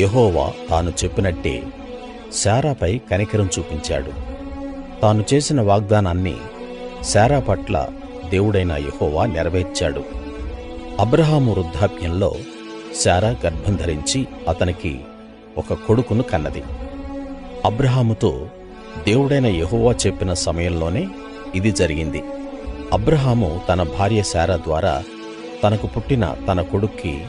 యెహోవా తాను చెప్పినట్టే శారాపై కనికరం చూపించాడు. తాను చేసిన వాగ్దానాన్ని శారా పట్ల దేవుడైన యెహోవా నెరవేర్చాడు. అబ్రహాము వృద్ధాప్యంలో శారా గర్భం ధరించి అతనికి ఒక కొడుకును కన్నది. అబ్రహాముతో దేవుడైన యెహోవా చెప్పిన సమయంలోనే ఇది జరిగింది. అబ్రహాము తన భార్య శారా ద్వారా తనకు పుట్టిన తన కొడుక్కి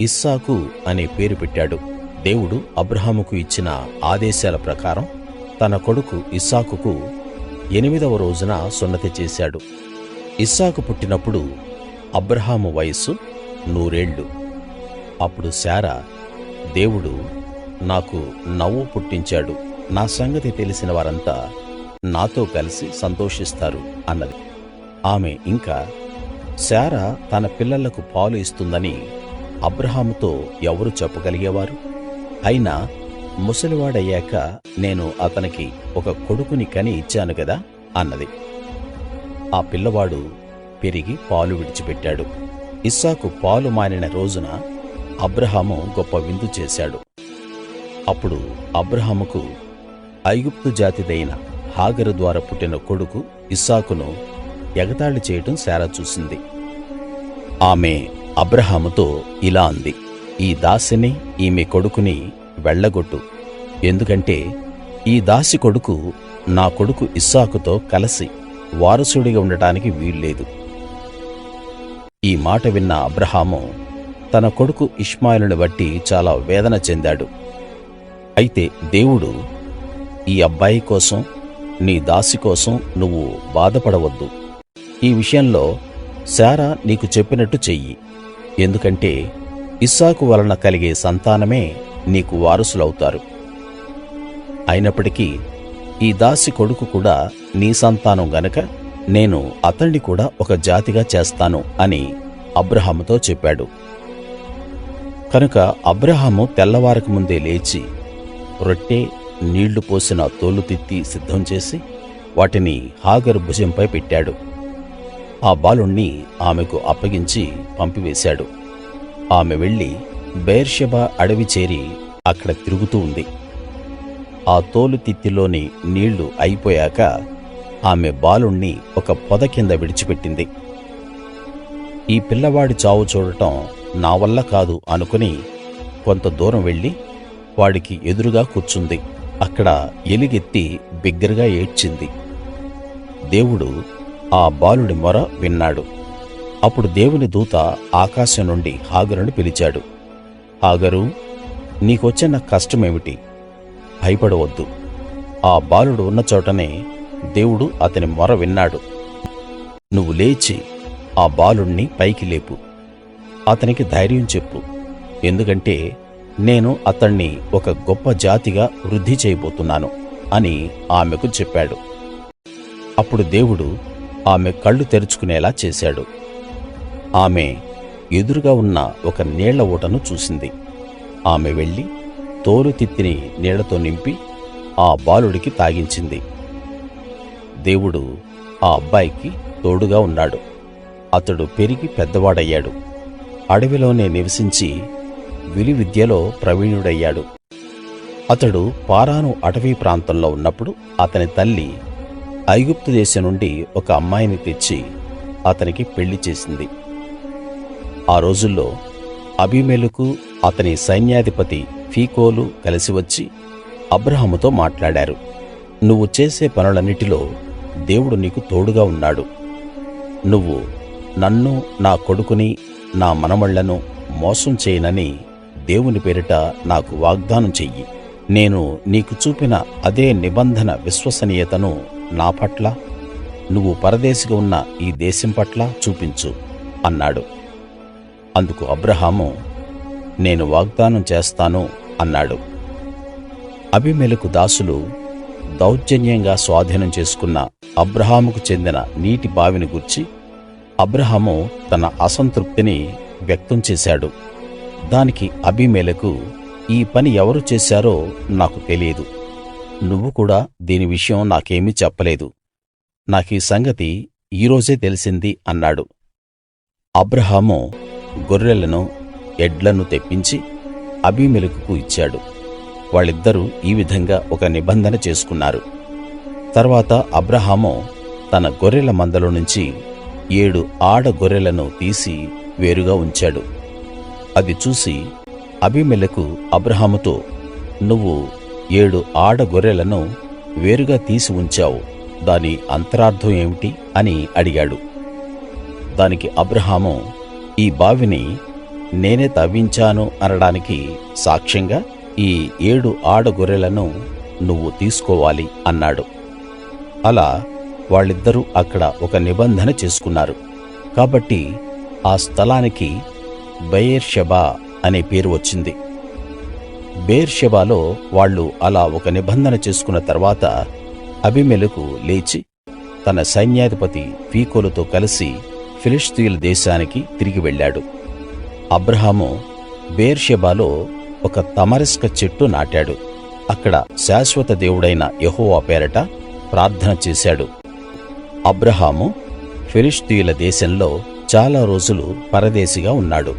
ఇస్సాకు అనే పేరు పెట్టాడు. దేవుడు అబ్రహాముకు ఇచ్చిన ఆదేశాల ప్రకారం తన కొడుకు ఇస్సాకుకు ఎనిమిదవ రోజున సున్నతి చేశాడు. ఇస్సాకు పుట్టినప్పుడు అబ్రహాము వయస్సు నూరేళ్ళు అప్పుడు శారా దేవుడు నాకు నవ్వు పుట్టించాడు. నా సంగతి తెలిసిన వారంతా నాతో కలిసి సంతోషిస్తారు అన్నది. ఆమె ఇంకా శారా తన పిల్లలకు పాలు ఇస్తుందని అబ్రహాముతో ఎవరు చెప్పగలిగేవారు? అయినా ముసలివాడయ్యాక నేను అతనికి ఒక కొడుకుని కని ఇచ్చాను గదా అన్నది. ఆ పిల్లవాడు పెరిగి పాలు విడిచిపెట్టాడు. ఇస్సాకు పాలు మానిన రోజున అబ్రహాము గొప్ప విందు చేశాడు. అప్పుడు అబ్రహాముకు ఐగుప్తు జాతిదైన హాగరు ద్వారా పుట్టిన కొడుకు ఇస్సాకును ఎగతాళి చేయటం శారా చూసింది. ఆమె అబ్రహాముతో ఇలా అంది ఈ దాసిని ఈమె కొడుకుని వెళ్ళగొట్టు. ఎందుకంటే ఈ దాసి కొడుకు నా కొడుకు ఇస్సాకుతో కలసి వారసుడిగా ఉండటానికి వీల్లేదు. ఈ మాట విన్న అబ్రహాము తన కొడుకు ఇష్మాయిలును బట్టి చాలా వేదన చెందాడు. అయితే దేవుడు ఈ అబ్బాయి కోసం నీ దాసి కోసం నువ్వు బాధపడవద్దు. ఈ విషయంలో శారా నీకు చెప్పినట్టు చెయ్యి. ఎందుకంటే ఇస్సాకు వలన కలిగే సంతానమే నీకు వారసులవుతారు. అయినప్పటికీ ఈ దాసి కొడుకు కూడా నీ సంతానం గనక నేను అతణ్ణి కూడా ఒక జాతిగా చేస్తాను అని అబ్రహాముతో చెప్పాడు. కనుక అబ్రహాము తెల్లవారక ముందే లేచి రొట్టె నీళ్ళు పోసిన తోలు తిత్తి సిద్ధం చేసి వాటిని హాగరు భుజంపై పెట్టాడు. ఆ బాలుణ్ణి ఆమెకు అప్పగించి పంపివేశాడు. ఆమె వెళ్ళి బెయేర్షెబా అడవి చేరి అక్కడ తిరుగుతూ ఉంది. ఆ తోలు తిత్తిలోని నీళ్ళు అయిపోయాక ఆమె బాలుణ్ణి ఒక పొద కింద విడిచిపెట్టింది. ఈ పిల్లవాడి చావు చూడటం నా వల్ల కాదు అనుకుని కొంత దూరం వెళ్ళి వాడికి ఎదురుగా కూర్చుంది. అక్కడ ఎలుగెత్తి బిగ్గరగా ఏడ్చింది. దేవుడు ఆ బాలుడి మొర విన్నాడు. అప్పుడు దేవుని దూత ఆకాశం నుండి హాగరును పిలిచాడు. హాగరు నీకొచ్చిన కష్టమేమిటి? భయపడవద్దు. ఆ బాలుడు ఉన్న చోటనే దేవుడు అతని మొర విన్నాడు. నువ్వు లేచి ఆ బాలుణ్ణి పైకి లేపు. అతనికి ధైర్యం చెప్పు. ఎందుకంటే నేను అతణ్ణి ఒక గొప్ప జాతిగా వృద్ధి చేయబోతున్నాను అని ఆమెకు చెప్పాడు. అప్పుడు దేవుడు ఆమె కళ్ళు తెరుచుకునేలా చేశాడు. ఆమె ఎదురుగా ఉన్న ఒక నీళ్ళ ఊటను చూసింది. ఆమె వెళ్ళి తోలు తిత్తిని నీళ్ళతో నింపి ఆ బాలుడికి తాగించింది. దేవుడు ఆ అబ్బాయికి తోడుగా ఉన్నాడు. అతడు పెరిగి పెద్దవాడయ్యాడు. అడవిలోనే నివసించి విలువిద్యలో ప్రవీణుడయ్యాడు. అతడు పారాను అటవీ ప్రాంతంలో ఉన్నప్పుడు అతని తల్లి ఐగుప్తు దేశం నుండి ఒక అమ్మాయిని తెచ్చి అతనికి పెళ్ళి చేసింది. ఆ రోజుల్లో అబీమెలెకు అతని సైన్యాధిపతి ఫీకోలు కలిసి వచ్చి అబ్రహాముతో మాట్లాడారు. నువ్వు చేసే పనులన్నిటిలో దేవుడు నీకు తోడుగా ఉన్నాడు. నువ్వు నన్ను నా కొడుకుని నా మనమళ్ళను మోసం చేయనని దేవుని పేరిట నాకు వాగ్దానం చెయ్యి. నేను నీకు చూపిన అదే నిబంధన విశ్వసనీయతను నా పట్ల నువ్వు పరదేశిగా ఉన్న ఈ దేశం పట్ల చూపించు అన్నాడు. అందుకు అబ్రహాము నేను వాగ్దానం చేస్తాను అన్నాడు. అబీమెలెకు దాసులు దౌర్జన్యంగా స్వాధీనం చేసుకున్న అబ్రహాముకు చెందిన నీటి బావిని గూర్చి అబ్రహాము తన అసంతృప్తిని వ్యక్తం చేశాడు. దానికి అబీమెలెకు ఈ పని ఎవరు చేశారో నాకు తెలియదు. నువ్వు కూడా దీని విషయం నాకేమీ చెప్పలేదు. నాకీ సంగతి ఈరోజే తెలిసింది అన్నాడు. అబ్రహాము గొర్రెలను ఎడ్లను తెప్పించి అబీమెలెకుకు ఇచ్చాడు. వాళ్ళిద్దరూ ఈ విధంగా ఒక నిబంధన చేసుకున్నారు. తర్వాత అబ్రాహాము తన గొర్రెల మందలో నుంచి ఏడు ఆడ గొర్రెలను తీసి వేరుగా ఉంచాడు. అది చూసి అభిమెలకు అబ్రహాముతో నువ్వు ఏడు ఆడ గొర్రెలను వేరుగా తీసి ఉంచావు. దాని అంతరార్థం ఏమిటి? అని అడిగాడు. దానికి అబ్రహాము ఈ బావిని నేనే తవ్వించాను అనడానికి సాక్ష్యంగా ఈ ఏడు ఆడ గొర్రెలను నువ్వు తీసుకోవాలి అన్నాడు. అలా వాళ్ళిద్దరూ అక్కడ ఒక నిబంధన చేసుకున్నారు. కాబట్టి ఆ స్థలానికి బెయేర్షెబా అనే పేరు వచ్చింది. బెయేర్షెబాలో వాళ్ళు అలా ఒక నిబంధన చేసుకున్న తర్వాత అబీమెలెకు లేచి తన సైన్యాధిపతి ఫీకోలుతో కలిసి ఫిలిష్తీయుల దేశానికి తిరిగి వెళ్ళాడు. అబ్రహాము బేర్షెబాలో ఒక తమరిస్క చెట్టు నాటాడు. అక్కడ శాశ్వత దేవుడైన యెహోవా పేరట ప్రార్థన చేశాడు. అబ్రహాము ఫిలిష్తీయుల దేశంలో చాలా రోజులు పరదేశిగా ఉన్నాడు.